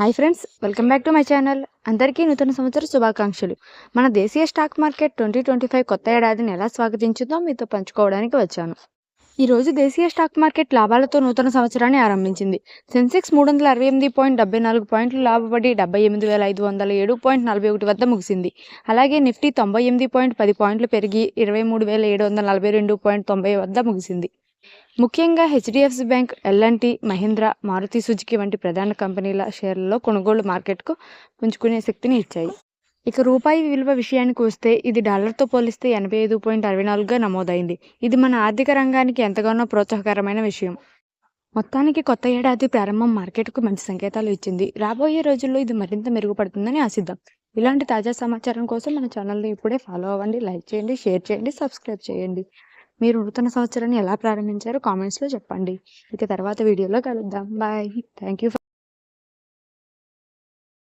Hi friends welcome back to my channel అందరికీ నూతన సంవత్సర శుభాకాంక్షలు. మన దేశీయ stock market twenty twenty five కొత్త ఏడాదిని ఎలా స్వాగతించిందో మీతో పంచుకోవడానికి వచ్చాను. ఈరోజు దేశీయ స్టాక్ మార్కెట్ లాభాలతో నూతన సంవత్సరాన్ని ఆరంభించింది. సెన్సెక్స్ మూడు వందల అరవై ఎనిమిది పాయింట్ డెబ్బై నాలుగు పాయింట్లు లాభపడి డెబ్బై ఎనిమిది వేల ఐదు వందల ఏడు పాయింట్ నలభై ఒకటి వద్ద ముగిసింది. అలాగే నిఫ్టీ తొంభై ఎనిమిది పాయింట్ పది పాయింట్లు పెరిగి ఇరవై మూడు వేల ఏడు వందల నలభై రెండు పాయింట్ తొంభై వద్ద ముగిసింది. ముఖ్యంగా HDFC bank LNT Mahindra Maruti Suzuki వంటి ప్రధాన కంపెనీల షేర్లలో కొనుగోలు మార్కెట్కు పుంజుకునే శక్తిని ఇచ్చాయి. ఇక రూపాయి విలువ విషయానికి వస్తే ఇది డాలర్తో పోలిస్తే ఎనభై ఐదు పాయింట్ అరవై నాలుగుగా నమోదైంది. ఇది మన ఆర్థిక రంగానికి ఎంతగానో ప్రోత్సాహకరమైన విషయం. మొత్తానికి కొత్త ఏడాది ప్రారంభం మార్కెట్కు మంచి సంకేతాలు ఇచ్చింది. రాబోయే రోజుల్లో ఇది మరింత మెరుగుపడుతుందని ఆశిద్దాం. ఇలాంటి తాజా సమాచారం కోసం మన ఛానల్ని ఇప్పుడే ఫాలో అవ్వండి లైక్ చేయండి షేర్ చేయండి సబ్స్క్రైబ్ చేయండి. మీరు నూతన సంవత్సరాన్ని ఎలా ప్రారంభించారో కామెంట్స్లో చెప్పండి. ఇక తర్వాత వీడియోలో కలుద్దాం. Bye thank you